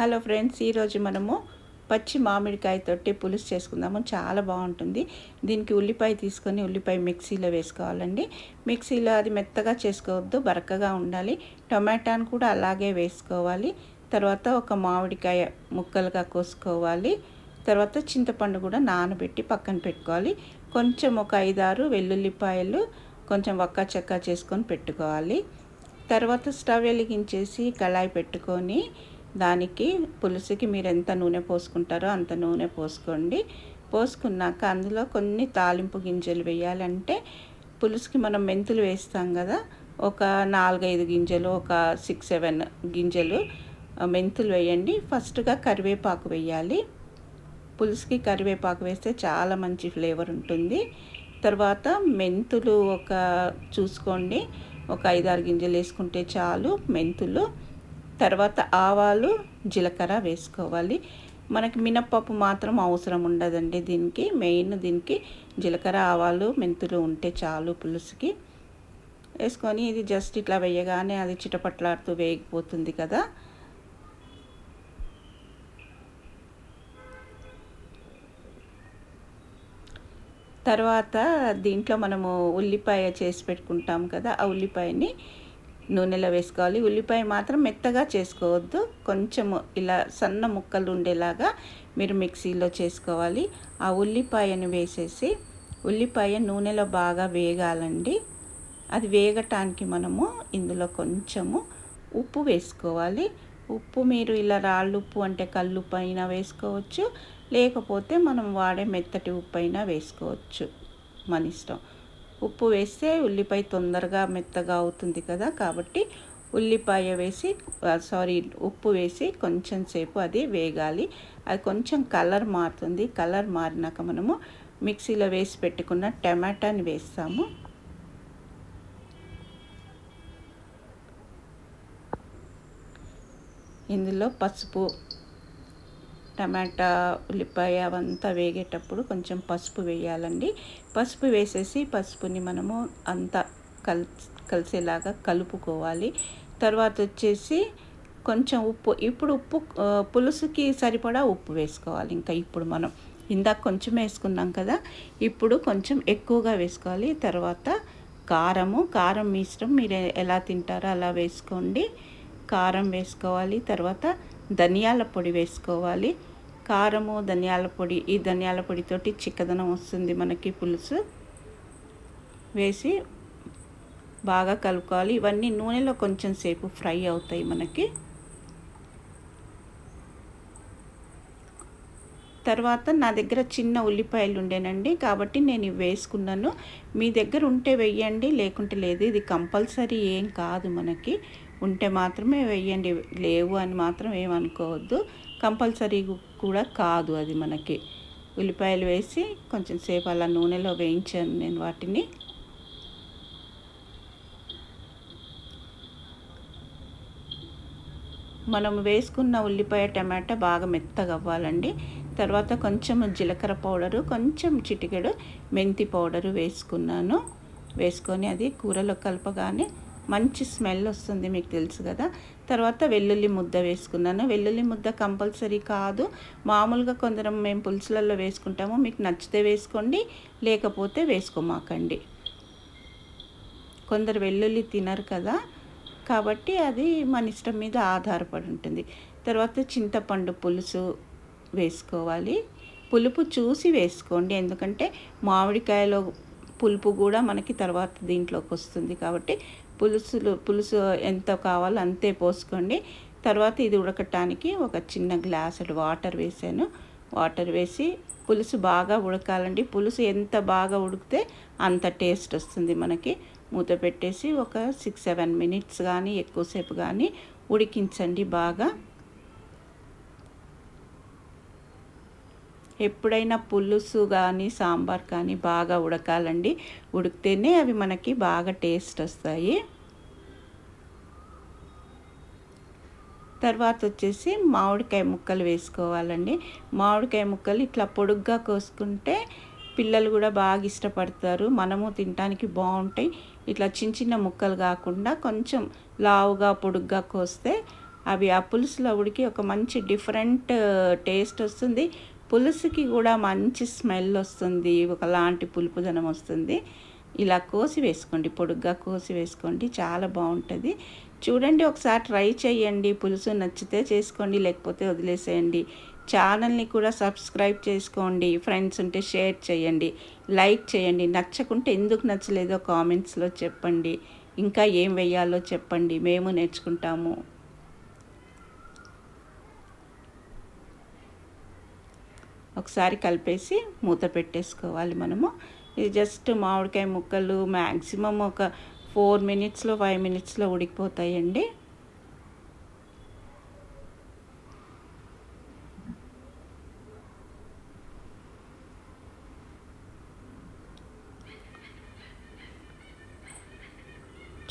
Hello friends ఈరోజు మనము పచ్చి మామిడికాయ తొట్టి పులుసు చేసుకుందాము. చాలా బాగుంటుంది. దీనికి ఉల్లిపాయ తీసుకొని ఉల్లిపాయ మిక్సీలో వేసుకోవాలండి. మిక్సీలో అది మెత్తగా చేసుకోవద్దు బరకగా ఉండాలి. టొమాటాను కూడా అలాగే వేసుకోవాలి. తర్వాత ఒక మామిడికాయ ముక్కలుగా కోసుకోవాలి. తర్వాత చింతపండు కూడా నానబెట్టి పక్కన పెట్టుకోవాలి. కొంచెం ఒక ఐదారు వెల్లుల్లిపాయలు కొంచెం వక్క చెక్క చేసుకొని పెట్టుకోవాలి. తర్వాత స్టవ్ వెలిగించేసి కళాయి పెట్టుకొని దానికి పులుసుకి మీరు ఎంత నూనె పోసుకుంటారో అంత నూనె పోసుకోండి. పోసుకున్నాక అందులో కొన్ని తాలింపు గింజలు వేయాలంటే పులుసుకి మనం మెంతులు వేస్తాం కదా ఒక నాలుగైదు గింజలు ఒక సిక్స్ సెవెన్ గింజలు మెంతులు వేయండి. ఫస్ట్గా కరివేపాకు వేయాలి. పులుసుకి కరివేపాకు వేస్తే చాలా మంచి ఫ్లేవర్ ఉంటుంది. తర్వాత మెంతులు ఒక చూసుకోండి. ఒక ఐదారు గింజలు వేసుకుంటే చాలు మెంతులు. తర్వాత ఆవాలు జీలకర్ర వేసుకోవాలి. మనకి మినప్పప్పు మాత్రం అవసరం ఉండదండి దీనికి. మెయిన్ దీనికి జీలకర్ర ఆవాలు మెంతులు ఉంటే చాలు పులుసుకి. వేసుకొని ఇది జస్ట్ ఇట్లా వేయగానే అది చిటపట్లాడుతూ వేగిపోతుంది కదా. తర్వాత దీంట్లో మనము ఉల్లిపాయ చేసి పెట్టుకుంటాం కదా ఆ ఉల్లిపాయని నూనెలో వేసుకోవాలి. ఉల్లిపాయ మాత్రం మెత్తగా చేసుకోవద్దు. కొంచెము ఇలా సన్న ముక్కలు ఉండేలాగా మీరు మిక్సీలో చేసుకోవాలి. ఆ ఉల్లిపాయను వేసేసి ఉల్లిపాయ నూనెలో బాగా వేగాలండి. అది వేగటానికి మనము ఇందులో కొంచెము ఉప్పు వేసుకోవాలి. ఉప్పు మీరు ఇలా రాళ్ళు ఉప్పు అంటే కల్లుప్పు అయినా వేసుకోవచ్చు. లేకపోతే మనం వాడే మెత్తటి ఉప్పు అయినా వేసుకోవచ్చు. మన ఇష్టం. ఉప్పు వేస్తే ఉల్లిపాయ తొందరగా మెత్తగా అవుతుంది కదా కాబట్టి ఉల్లిపాయ వేసి సారీ ఉప్పు వేసి కొంచెం సేపు అది వేగాలి. అది కొంచెం కలర్ మారుతుంది. కలర్ మారినాక మనము మిక్సీలో వేసి పెట్టుకున్న టమాటాని వేస్తాము. ఇందులో పసుపు టమాటా ఉల్లిపాయ అవంతా వేగేటప్పుడు కొంచెం పసుపు వేయాలండి. పసుపు వేసేసి పసుపుని మనము అంతా కల్ కలిసేలాగా కలుపుకోవాలి. తర్వాత వచ్చేసి కొంచెం ఉప్పు ఇప్పుడు ఉప్పు పులుసుకి సరిపడా ఉప్పు వేసుకోవాలి. ఇంకా ఇప్పుడు మనం ఇందాక కొంచెం వేసుకున్నాం కదా ఇప్పుడు కొంచెం ఎక్కువగా వేసుకోవాలి. తర్వాత కారము కారం మీ ఇష్టం మీరు ఎలా తింటారో అలా వేసుకోండి. కారం వేసుకోవాలి తర్వాత ధనియాల పొడి వేసుకోవాలి. కారము ధనియాల పొడి ఈ ధనియాల పొడితోటి చిక్కదనం వస్తుంది మనకి పులుసు. వేసి బాగా కలుపుకోవాలి. ఇవన్నీ నూనెలో కొంచెం సేపు ఫ్రై అవుతాయి మనకి. తర్వాత నా దగ్గర చిన్న ఉల్లిపాయలు ఉండేనండి కాబట్టి నేను ఇవి వేసుకున్నాను. మీ దగ్గర ఉంటే వెయ్యండి లేకుంటే లేదు. ఇది కంపల్సరీ ఏం కాదు మనకి. ఉంటే మాత్రమే వేయండి లేవు అని మాత్రం ఏమనుకోవద్దు కంపల్సరీ కూడా కాదు అది మనకి. ఉల్లిపాయలు వేసి కొంచెం సేపు అలా నూనెలో వేయించాను నేను వాటిని. మనం వేసుకున్న ఉల్లిపాయ టమాటా బాగా మెత్తగా అవ్వాలండి. తర్వాత కొంచెం జీలకర్ర పౌడరు కొంచెం చిటికెడు మెంతి పౌడరు వేసుకున్నాను. వేసుకొని అది కూరలో కలపగానే మంచి స్మెల్ వస్తుంది మీకు తెలుసు కదా. తర్వాత వెల్లుల్లి ముద్ద వేసుకున్నాను. వెల్లుల్లి ముద్ద కంపల్సరీ కాదు. మామూలుగా కొందరం మేము పులుసులలో వేసుకుంటాము. మీకు నచ్చితే వేసుకోండి లేకపోతే వేసుకోమాకండి. కొందరు వెల్లుల్లి తినరు కదా. కాబట్టి అది మన ఇష్టం మీద ఆధారపడి ఉంటుంది. తర్వాత చింతపండు పులుసు వేసుకోవాలి. పులుపు చూసి వేసుకోండి. ఎందుకంటే మామిడికాయలో పులుపు కూడా మనకి తర్వాత దీంట్లోకి వస్తుంది కాబట్టి పులుసులు పులుసు ఎంత కావాలో అంతే పోసుకోండి. తర్వాత ఇది ఉడకటానికి ఒక చిన్న గ్లాసుడు వాటర్ వేసాను. వాటర్ వేసి పులుసు బాగా ఉడకాలండి. పులుసు ఎంత బాగా ఉడికితే అంత టేస్ట్ వస్తుంది మనకి. మూత పెట్టేసి ఒక సిక్స్ సెవెన్ మినిట్స్ కానీ ఎక్కువసేపు కానీ ఉడికించండి బాగా. ఎప్పుడైనా పులుసు కానీ సాంబార్ కానీ బాగా ఉడకాలండి. ఉడికితేనే అవి మనకి బాగా టేస్ట్ వస్తాయి. తర్వాత వచ్చేసి మామిడికాయ ముక్కలు వేసుకోవాలండి. మామిడికాయ ముక్కలు ఇట్లా పొడుగ్గా కోసుకుంటే పిల్లలు కూడా బాగా ఇష్టపడతారు. మనము తినడానికి బాగుంటాయి. ఇట్లా చిన్న చిన్న ముక్కలు కాకుండా కొంచెం లావుగా పొడుగ్గా కోస్తే అవి ఆ పులుసులో ఉడికి ఒక మంచి డిఫరెంట్ టేస్ట్ వస్తుంది. పులుసుకి కూడా మంచి స్మెల్ వస్తుంది ఒకలాంటి పులుపుదనం వస్తుంది. ఇలా కోసి వేసుకోండి పొడుగ్గా కోసి వేసుకోండి చాలా బాగుంటుంది. చూడండి ఒకసారి ట్రై చేయండి పులుసు నచ్చితే చేసుకోండి లేకపోతే వదిలేసేయండి. ఛానల్ని కూడా సబ్స్క్రైబ్ చేసుకోండి ఫ్రెండ్స్ ఉంటే షేర్ చేయండి లైక్ చేయండి. నచ్చకుంటే ఎందుకు నచ్చలేదో కామెంట్స్లో చెప్పండి. ఇంకా ఏం వెయ్యాలో చెప్పండి మేము నేర్చుకుంటాము. ఒకసారి కలిపేసి మూత పెట్టేసుకోవాలి మనము. ఇది జస్ట్ మామిడికాయ ముక్కలు మ్యాక్సిమం ఒక ఫోర్ మినిట్స్లో ఫైవ్ మినిట్స్లో ఉడికిపోతాయండి.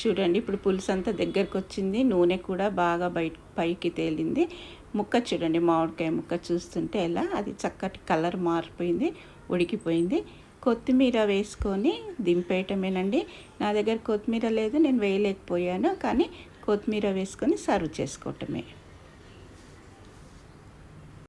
చూడండి ఇప్పుడు పులుసు అంతా దగ్గరకు వచ్చింది నూనె కూడా బాగా బయట పైకి తేలింది. ముక్క చూడండి మామిడికాయ ముక్క చూస్తుంటే ఎలా అది చక్కటి కలర్ మారిపోయింది ఉడికిపోయింది. కొత్తిమీర వేసుకొని దింపేయటమేనండి. నా దగ్గర కొత్తిమీర లేదు నేను వేయలేకపోయాను కానీ కొత్తిమీర వేసుకొని సర్వ్ చేసుకోవటమే.